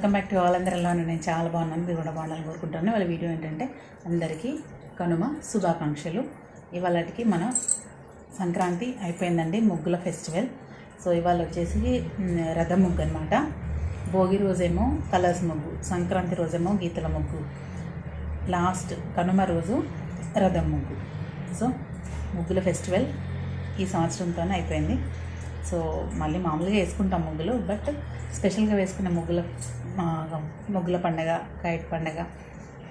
Welcome back to వాళ్ళందరూ ఎలా నేను చాలా బాగున్నాను. మీరు కూడా బాగున్నాను కోరుకుంటాను వాళ్ళ వీడియో ఏంటంటే అందరికీ కనుమ శుభాకాంక్షలు. ఇవాళకి మన సంక్రాంతి అయిపోయిందండి ముగ్గుల ఫెస్టివల్. సో ఇవాళ వచ్చేసి రథం ముగ్గు అనమాట భోగి రోజేమో కలర్స్ ముగ్గు సంక్రాంతి రోజేమో గీతల ముగ్గు. లాస్ట్ కనుమ రోజు రథం ముగ్గు. సో ముగ్గుల ఫెస్టివల్ ఈ సంవత్సరంతోనే అయిపోయింది. సో మళ్ళీ మామూలుగా వేసుకుంటాం ముగ్గులు బట్ స్పెషల్గా వేసుకునే ముగ్గుల ముగ్గుల పండగ కైట్ పండగ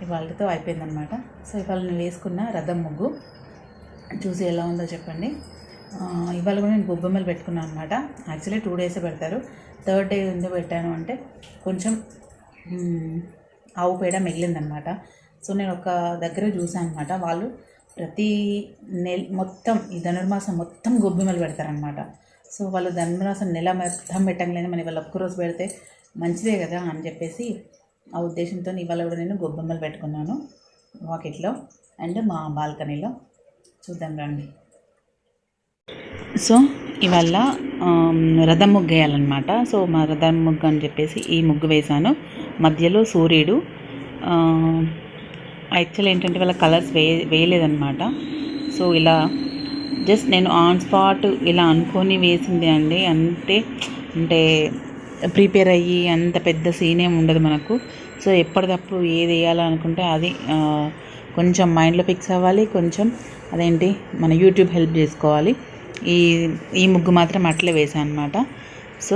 ఇవాళతో అయిపోయిందనమాట సో ఇవాళ నేను వేసుకున్న రథం ముగ్గు. చూసి ఎలా ఉందో చెప్పండి. ఇవాళ కూడా నేను గొబ్బెమ్మలు పెట్టుకున్నాను అనమాట యాక్చువల్లీ టూ డేస్ పెడతారు. థర్డ్ డే ఎందుకు పెట్టాను అంటే కొంచెం ఆవు పేడ మిగిలిందనమాట సో నేను ఒక దగ్గర చూసాను అనమాట వాళ్ళు ప్రతి నెల మొత్తం ఈ ధనుర్మాసం మొత్తం గొబ్బెమ్మలు పెడతారనమాట సో వాళ్ళు ధర్మరాసం నెల మొత్తం పెట్టంగానే మనం ఇవాళ ఒక్కరోజు పెడితే మంచిదే కదా అని చెప్పేసి ఆ ఉద్దేశంతో ఇవాళ కూడా నేను గొబ్బెమ్మలు పెట్టుకున్నాను వాకిట్లో అండ్ మా బాల్కనీలో. చూద్దాం రండి. సో ఇవాళ రథం ముగ్గు వేయాలన్నమాట సో మా రథం ముగ్గు అని చెప్పేసి ఈ ముగ్గు వేశాను. మధ్యలో సూర్యుడు యాక్చువల్ ఏంటంటే వాళ్ళ కలర్స్ వే వేయలేదన్నమాట. సో ఇలా జస్ట్ నేను ఆన్ స్పాట్ ఇలా అనుకొని వేసింది అండి. అంటే అంటే ప్రిపేర్ అయ్యి అంత పెద్ద సీన్ ఏమి ఉండదు మనకు. సో ఎప్పటికప్పుడు ఏది వేయాలనుకుంటే అది కొంచెం మైండ్లో ఫిక్స్ అవ్వాలి. కొంచెం అదేంటి మన యూట్యూబ్ హెల్ప్ చేసుకోవాలి. ఈ ఈ ముగ్గు మాత్రం అట్లే వేసాను అనమాట సో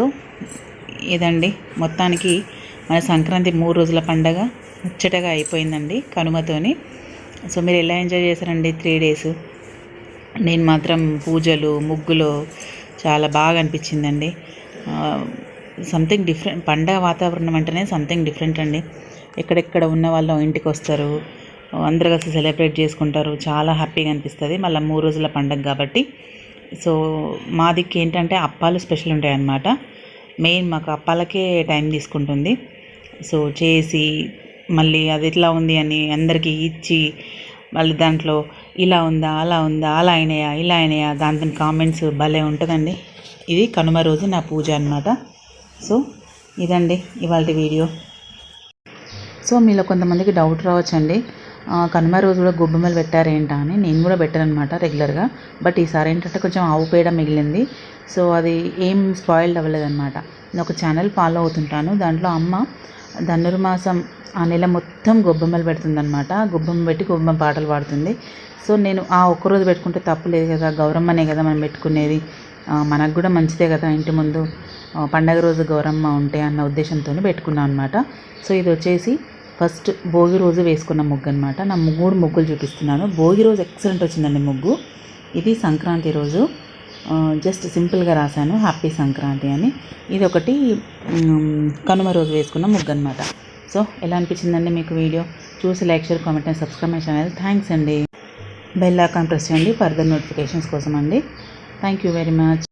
ఇదండి. మొత్తానికి మన సంక్రాంతి మూడు రోజుల పండగ ముచ్చటగా అయిపోయిందండి కనుమతోని. సో మీరు ఎలా ఎంజాయ్ చేశారండి త్రీ డేస్ నేను మాత్రం పూజలు ముగ్గులు చాలా బాగా అనిపించిందండి. సంథింగ్ డిఫరెంట్ పండగ వాతావరణం అంటేనే సంథింగ్ డిఫరెంట్ అండి. ఎక్కడెక్కడ ఉన్న వాళ్ళు ఇంటికి వస్తారు అందరు కలిసి సెలబ్రేట్ చేసుకుంటారు చాలా హ్యాపీగా అనిపిస్తుంది. మళ్ళీ మూడు రోజుల పండగ కాబట్టి. సో మా దిక్కు ఏంటంటే అప్పాలు స్పెషల్ ఉంటాయి అన్నమాట మెయిన్ మాకు అప్పాలకే టైం తీసుకుంటుంది. సో చేసి మళ్ళీ అది ఎట్లా ఉంది అని అందరికీ ఇచ్చి మళ్ళీ దాంట్లో ఇలా ఉందా అలా ఉందా అలా అయినాయా ఇలా అయినాయా దాంతో కామెంట్స్ భలే ఉంటుందండి. ఇది కనుమ రోజు నా పూజ అన్నమాట. సో ఇదండి ఇవాళ వీడియో. సో మీలో కొంతమందికి డౌట్ రావచ్చండి. కనుమ రోజు కూడా గొబ్బెమ్మలు పెట్టారేంటా అని నేను కూడా పెట్టాను అనమాట రెగ్యులర్గా బట్ ఈసారి ఏంటంటే కొంచెం ఆవు పేడ మిగిలింది. సో అది ఏం స్పాయిల్డ్ అవ్వలేదన్నమాట. నేను ఒక ఛానల్ ఫాలో అవుతుంటాను. దాంట్లో అమ్మ ధనుర్మాసం ఆ నెల మొత్తం గొబ్బెమ్మలు పెడుతుందన్నమాట. గొబ్బెమ్మ పెట్టి గొబ్బెమ్మ పాటలు పాడుతుంది. సో నేను ఆ ఒక్కరోజు పెట్టుకుంటే తప్పు లేదు కదా. గౌరమ్మనే కదా మనం పెట్టుకునేది. మనకు కూడా మంచిదే కదా ఇంటి ముందు. పండగ రోజు గౌరమ్మ ఉంటే అన్న ఉద్దేశంతో పెట్టుకున్నాను అనమాట సో ఇది వచ్చేసి ఫస్ట్ భోగి రోజు వేసుకున్న ముగ్గు అనమాట నా మూడు ముగ్గులు చూపిస్తున్నాను. భోగి రోజు ఎక్సలెంట్ వచ్చిందండి ముగ్గు. ఇది సంక్రాంతి రోజు. జస్ట్ సింపుల్గా రాశాను హ్యాపీ సంక్రాంతి అని. ఇది ఒకటి కనుమ రోజు వేసుకున్న ముగ్గు అనమాట సో ఎలా అనిపించిందండి మీకు వీడియో? చూసి like share comment and subscribe my channel thanks అండి. బెల్ ఐకాన్ ప్రెస్ చేయండి ఫర్దర్ నోటిఫికేషన్స్ కోసం అండి. Thank you very much